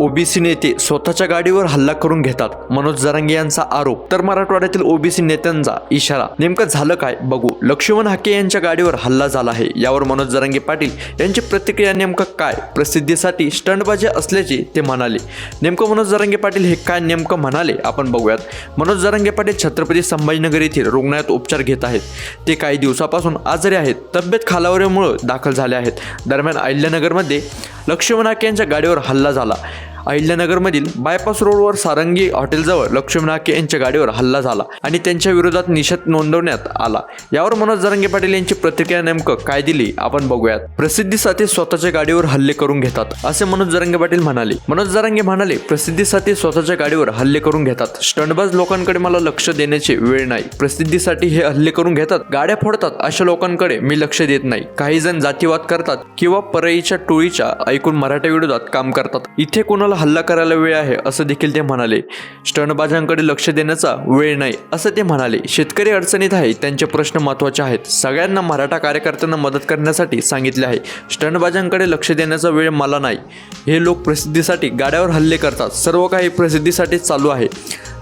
OBC नेते स्वतःच्या गाडीवर हल्ला करून घेतात मनोज जरांगे यांचा आरोप. तर मराठवाड्यातील ओबीसी नेत्यांचा इशारा नेमकं झालं काय? बघू. लक्ष्मण हाके यांच्या गाडीवर हल्ला झाला आहे. यावर मनोज जरांगे पाटील यांची प्रतिक्रिया नेमकं काय? प्रसिद्धीसाठी स्टंटबाजी असल्याचे ते म्हणाले. नेमकं मनोज जरांगे पाटील हे काय नेमकं म्हणाले? आपण बघूयात. मनोज जरांगे पाटील छत्रपती संभाजीनगर येथील रुग्णालयात उपचार घेत आहेत. ते काही दिवसापासून आजारी आहेत. तब्येत खालावल्यामुळं दाखल झाले आहेत. दरम्यान अहिल्यानगरमध्ये लक्ष्मण हाके यांच्या गाडीवर हल्ला झाला. अहिल्यानगरमधील बायपास रोडवर सारंगी हॉटेलजवळ लक्ष्मी नाके यांच्या गाडीवर हल्ला झाला आणि त्यांच्या विरोधात निषेध नोंदवण्यात आला. यावर मनोज जरंगे पाटील यांची प्रतिक्रिया नेमकं काय दिली आपण बघूयात. प्रसिद्धीसाठी स्वतःच्या गाडीवर हल्ले करून घेतात असे मनोज जरंगे पाटील म्हणाले. मनोज जरंगे म्हणाले प्रसिद्धीसाठी स्वतःच्या गाडीवर हल्ले करून घेतात. स्टंटबाज लोकांकडे मला लक्ष देण्याची वेळ नाही. प्रसिद्धीसाठी हे हल्ले करून घेतात. गाड्या फोडतात अशा लोकांकडे मी लक्ष देत नाही. काही जण जातीवाद करतात किंवा परईच्या टोळीच्या ऐकून मराठा विरोधात काम करतात. इथे कोणाला हल्ला करायला वेळ आहे असं देखील ते म्हणाले. स्टंटबाजांकडे लक्ष देण्याचा वेळ नाही असं ते म्हणाले. शेतकरी अडचणीत आहे त्यांचे प्रश्न महत्त्वाचे आहेत. सगळ्यांना मराठा कार्यकर्त्यांना मदत करण्यासाठी सांगितले आहे. स्टंटबाजांकडे लक्ष देण्याचा वेळ मला नाही. हे लोक प्रसिद्धीसाठी गाड्यावर हल्ले करतात. सर्व काही प्रसिद्धीसाठी चालू आहे.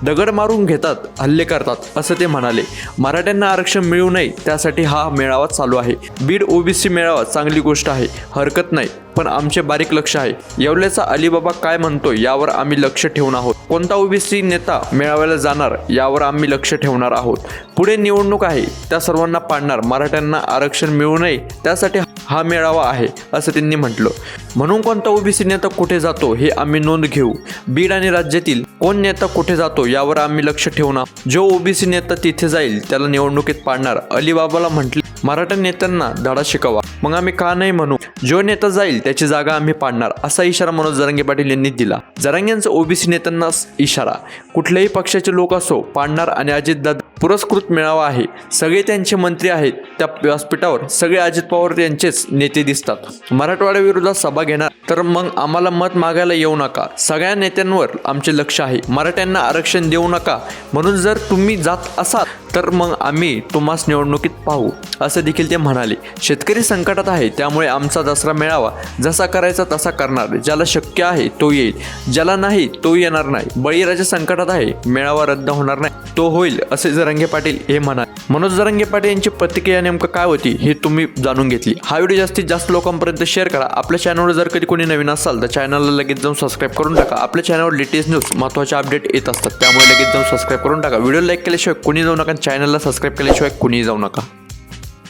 दगड मारून घेतात हल्ले करतात असं ते म्हणाले. मराठ्यांना आरक्षण मिळू नये त्यासाठी हा मेळावा चालू आहे. बीड ओबीसी मेळावा चांगली गोष्ट आहे. हरकत नाही. पण आमचे बारीक लक्ष आहे. येवल्याचा अलीबाबा काय म्हणतो यावर आम्ही लक्ष ठेवून आहोत. कोणता ओबीसी नेता मेळाव्याला जाणार यावर आम्ही लक्ष ठेवणार आहोत. पुढे निवडणूक आहे त्या सर्वांना पाडणार. मराठ्यांना आरक्षण मिळू नये त्यासाठी हा मेळावा आहे असं त्यांनी म्हटलं. म्हणून कोणता ओबीसी नेता कुठे जातो हे आम्ही नोंद घेऊ. बीड आणि राज्यातील कोण नेता कुठे जातो यावर आम्ही लक्ष ठेवणार जो ओबीसी नेता तिथे जाईल त्याला निवडणुकीत पाडणार. अलिबाबाला म्हटले मराठा नेत्यांना धडा शिकवा. मग आम्ही का नाही म्हणू? जो नेता जाईल त्याची जागा आम्ही पाडणार असा इशारा मनोज जरांगे पाटील यांनी दिला. जरांगेंचा ओबीसी नेत्यांना इशारा. कुठल्याही पक्षाचे लोक असो पाडणार आणि अजितदादा पुरस्कृत मेळावा आहे. सगळे त्यांचे मंत्री आहेत. त्या व्यासपीठावर सगळे अजित पवार यांचेच नेते दिसतात. मराठवाड्याविरोधात सभा घेणार तर मग आम्हाला मत मागायला येऊ नका. सगळ्या नेत्यांवर आमचे लक्ष आहे. मराठ्यांना आरक्षण देऊ नका. म्हणून जर तुम्ही जात असाल तर मग आम्ही तुम्हास निवडणुकीत पाहू असं देखील ते म्हणाले. शेतकरी संकटात आहे त्यामुळे आमचा दसरा मेळावा जसा करायचा तसा करणार. ज्याला शक्य आहे तो येईल. ज्याला नाही तो येणार नाही. बळीराजा संकटात आहे मेळावा रद्द होणार नाही. तो होईल असे जर जरंगे पाटील हे म्हणाले मनोज जरंगे पाटील यांची प्रतिक्रिया नेमकं काय होती हे तुम्ही जाणून घेतली. हा व्हिडिओ जास्तीत जास्त लोकांपर्यंत शेअर करा. आपल्या चॅनलवर जर कधी कोणी नवीन असाल तर चॅनलला लगेच जाऊन सबस्क्राईब करून टाका. आपल्या चॅनलवर लेटेस्ट न्यूज महत्त्वाचे अपडेट येत असतात. त्यामुळे लगेच जाऊन सबस्क्राईब करून टाका. व्हिडिओ लाईक केल्याशिवाय कोणी जाऊ नका चॅनलला सबस्क्राईब केल्याशिवाय कोणी जाऊ नका.